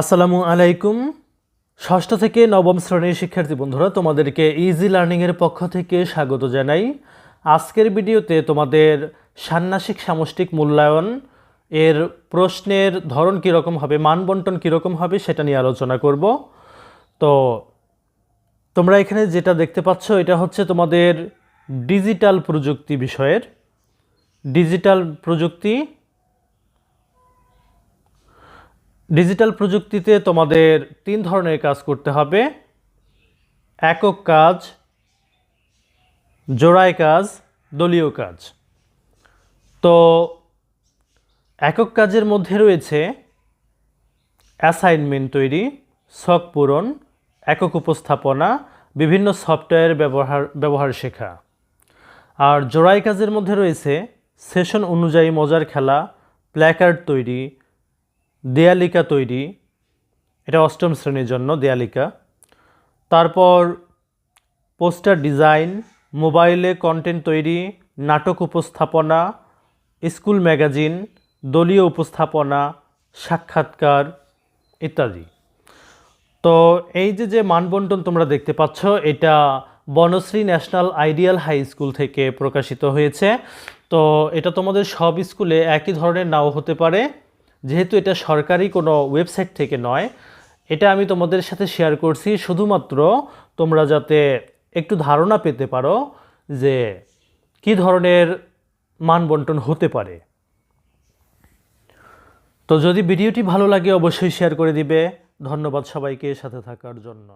আসসালামু আলাইকুম। ষষ্ঠ থেকে নবম শ্রেণির শিক্ষার্থী বন্ধুরা, তোমাদেরকে ইজি লার্নিংয়ের পক্ষ থেকে স্বাগত জানাই। আজকের ভিডিওতে তোমাদের ষান্মাসিক সামষ্টিক মূল্যায়ন এর প্রশ্নের ধরন কীরকম হবে, মানবন্টন কীরকম হবে সেটা নিয়ে আলোচনা করব। তো তোমরা এখানে যেটা দেখতে পাচ্ছ, এটা হচ্ছে তোমাদের ডিজিটাল প্রযুক্তি বিষয়ের। ডিজিটাল প্রযুক্তি ডিজিটাল প্রযুক্তিতে তোমাদের তিন ধরনের কাজ করতে হবে। একক কাজ, জোড়ায় কাজ, দলীয় কাজ। তো একক কাজের মধ্যে রয়েছে অ্যাসাইনমেন্ট তৈরি ছক পূরণ, একক উপস্থাপনা, বিভিন্ন সফটওয়্যার ব্যবহার ব্যবহার শেখা। আর জোড়াই কাজের মধ্যে রয়েছে সেশন অনুযায়ী মজার খেলা প্ল্যাকার্ড তৈরি দেয়ালিকা তৈরি। এটা অষ্টম শ্রেণির জন্য দেয়ালিকা। তারপর পোস্টার ডিজাইন, মোবাইলে কন্টেন্ট তৈরি, নাটক উপস্থাপনা, স্কুল ম্যাগাজিন, দলীয় উপস্থাপনা, সাক্ষাৎকার ইত্যাদি। তো এই যে যে মানবন্টন তোমরা দেখতে পাচ্ছ, এটা Banasree national ideal high school থেকে প্রকাশিত হয়েছে। তো এটা তোমাদের সব স্কুলে একই ধরনের নাও হতে পারে। যেহেতু এটা সরকারি কোনো ওয়েবসাইট থেকে নয়, এটা আমি তোমাদের সাথে শেয়ার করছি। শুধুমাত্র তোমরা যাতে একটু ধারণা পেতে পারো যে কি ধরনের মান বন্টন হতে পারে। তো যদি ভিডিওটি ভালো লাগে, অবশ্যই শেয়ার করে দিবে। ধন্যবাদ সবাইকে সাথে থাকার জন্য।